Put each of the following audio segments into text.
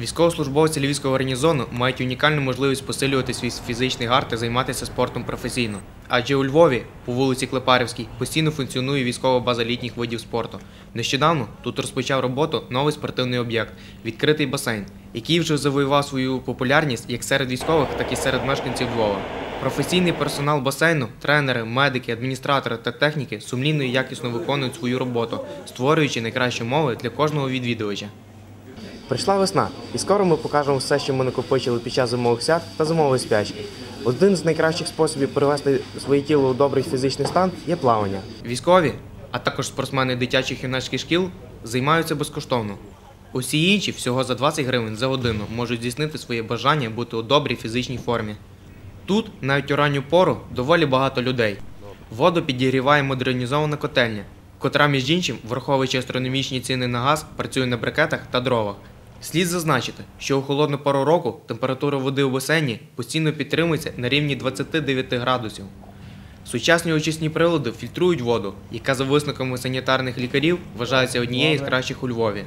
Військовослужбовці Львівського гарнізону мають унікальну можливість посилювати свій фізичний гард та займатися спортом професійно. Адже у Львові, по вулиці Клепарівській, постійно функціонує військова база літніх видів спорту. Нещодавно тут розпочав роботу новий спортивний об'єкт відкритий басейн, який вже завоював свою популярність як серед військових, так і серед мешканців Львова. Професійний персонал басейну, тренери, медики, адміністратори та техніки сумлінно і якісно виконують свою роботу, створюючи найкращі умови для кожного відвідувача. Прийшла весна, і скоро ми покажемо все, що ми накопичили під час зимових свят та зимової спячки. Один з найкращих способів привести своє тіло у добрий фізичний стан є плавання. Військові, а також спортсмени дитячих юнацьких шкіл займаються безкоштовно. Усі інші всього за 20 гривень за годину можуть здійснити своє бажання бути у добрій фізичній формі. Тут, навіть у ранню пору, доволі багато людей. Воду підігріває модернізована котельня, котра, між іншим, враховуючи астрономічні ціни на газ, працює на брикетах та дровах. Слід зазначити, що у холодну пору року температура води у басейні постійно підтримується на рівні 29 градусів. Сучасні очисні прилади фільтрують воду, яка за висновками санітарних лікарів вважається однією з кращих у Львові.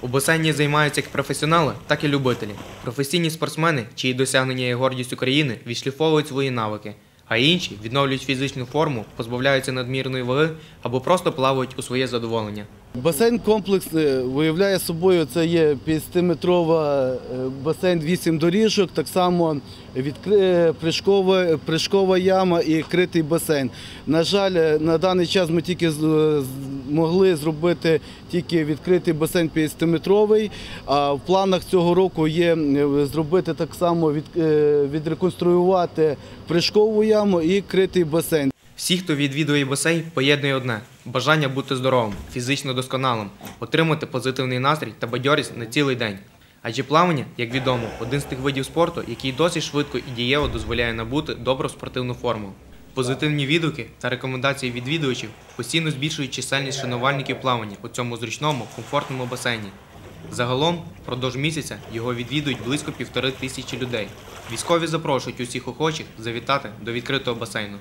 У басейні займаються як професіонали, так і любителі. Професійні спортсмени, чиї досягнення є гордість України, відшліфовують свої навики, а інші відновлюють фізичну форму, позбавляються надмірної ваги або просто плавають у своє задоволення. Басейн комплексний виявляє собою це є 50-метрова е, басейн 8 доріжок, так само відкри- прыжкова, прыжкова яма і критий басейн. На жаль, е, на даний час ми тільки з- змогли зробити тільки відкритий басейн 50-метровий, а в планах цього року є е, зробити так само від, е, відреконструювати прыжкову яму і критий басейн. Всі, хто відвідує басейн, поєднує одне бажання бути здоровим, фізично досконалим, отримати позитивний настрій та бадьорість на цілий день. Адже плавання, як відомо, один з тих видів спорту, який досить швидко і дієво дозволяє набути добру спортивну форму. Позитивні відгуки та рекомендації відвідувачів постійно збільшують чисельність шанувальників плавання у цьому зручному, комфортному басейні. Загалом, впродовж місяця його відвідують близько півтори тисячі людей. Військові запрошують усіх охочих завітати до відкритого басейну.